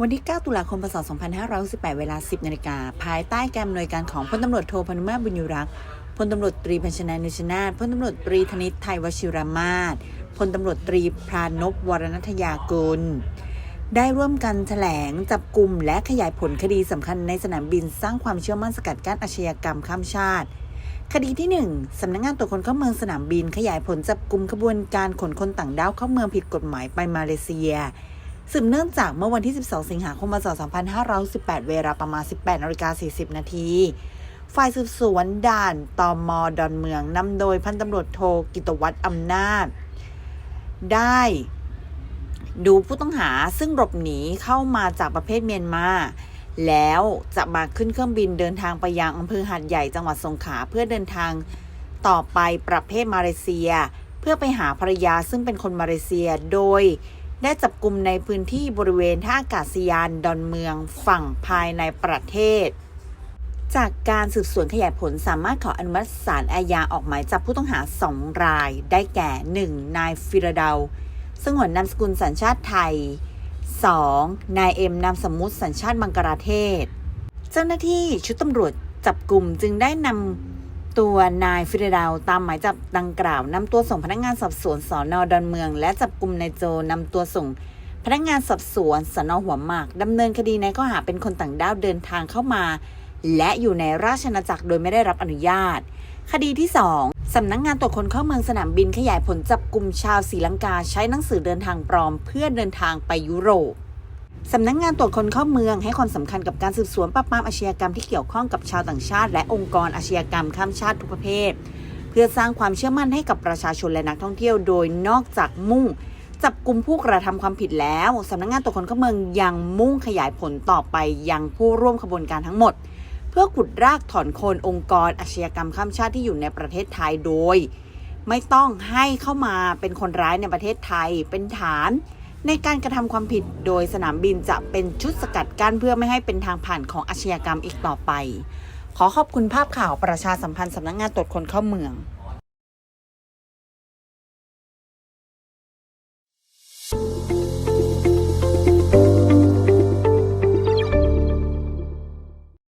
วันที่ 9 ตุลาคม พศ 2568เวลา 10 นาฬิกา ภายใต้การอำนวยการของพลตำรวจโทพนุมาบุญยุรักษ์พลตำรวจตรีพันชนานุชนาถพลตำรวจตรีธนิตไทยวชิรมาศพลตำรวจตรีพรานพวรนัทยากุล ได้ร่วมกันแถลงจับกลุ่มและขยายผลคดีสำคัญในสนามบินสร้างความเชื่อมั่นสกัดกั้นอาชญากรรมข้ามชาติ คดีที่ 1 สำนักงงานตรวจคนเข้าเมืองสนามบิน ขยายผลจับกลุ่มขบวนการขนคนต่างด้าวเข้าเมืองผิดกฎหมายไปมาเลเซีย สืบเนื่องจากเมื่อวันที่ 12 สิงหาคมพศ2518 เวลาประมาณ 18นาฬิกา40 นาที ฝ่ายสืบสวนด่านตอมอดอนเมืองนำโดยพันตำรวจโทกิตวัตรอำนาจ ได้ดูผู้ต้องหาซึ่งหลบหนีเข้ามาจากประเทศเมียนมา แล้วจะมาขึ้นเครื่องบินเดินทางไปยังอำเภอหาดใหญ่จังหวัดสงขลาเพื่อเดินทางต่อไปประเทศมาเลเซีย เพื่อไปหาภรรยาซึ่งเป็นคนมาเลเซีย โดย ได้จับกลุ่มในพื้นที่บริเวณท่าอากาศยานดอนเมืองฝั่งภายในประเทศ จากการสืบสวนขยายผลสามารถขออนุมัติศาลอาญาออกหมายจับผู้ต้องหาสองราย ได้แก่ 1. นายฟิรเดาสงวนนามสกุลสัญชาติไทย 2. นายเอ็มนามสมมุติสัญชาติบังกลาเทศ เจ้าหน้าที่ชุดตำรวจจับกลุ่มจึงได้นำ ตัวนายฟิรเดาวตามหมายจับดังกล่าวนำตัวส่งพนักงานสอบสวนสอนอดอนเมือง และจับกลุ่มนายโจนำตัวส่ง พนักงานสอบสวนสนหัวหมากดำเนินคดีในข้อหาเป็นคนต่างด้าวเดินทางเข้ามา และอยู่ในราชอาณาจักรโดยไม่ได้รับอนุญาต คดีที่ 2 สำนักงงานตรวจคนเข้าเมืองสนามบินขยายผลจับกลุ่มชาวศรีลังกาใช้หนังสือเดินทางปลอม เพื่อเดินทางไปยุโรป สำนักงงานตรวจคนเข้าเมืองให้ความสำคัญกับการสืบสวนปราบปรามอาชญากรรมที่เกี่ยวข้องกับชาวต่างชาติ และองค์กรอาชญากรรมข้ามชาติทุกประเภท เพื่อสร้างความเชื่อมั่นให้กับประชาชนและนักท่องเที่ยว โดยนอกจากมุ่ง จับกลุ่มผู้กระทำความผิดแล้วสำนักงงานตรวจคนเข้าเมืองยังมุ่งขยายผลต่อไปยังผู้ร่วมขบวนการทั้งหมด เพื่อขุดรากถอนโคนองค์กรอาชญากรรมข้ามชาติที่อยู่ในประเทศไทยโดย ไม่ต้องให้เข้ามาเป็นคนร้ายในประเทศไทยเป็นฐาน ในการกระทำความผิดโดยสนามบินจะเป็นชุดสกัดกั้นเพื่อไม่ให้เป็นทางผ่านของอาชญากรรมอีกต่อไป ขอขอบคุณภาพข่าวประชาสัมพันธ์สำนักงงานตรวจคนเข้าเมือง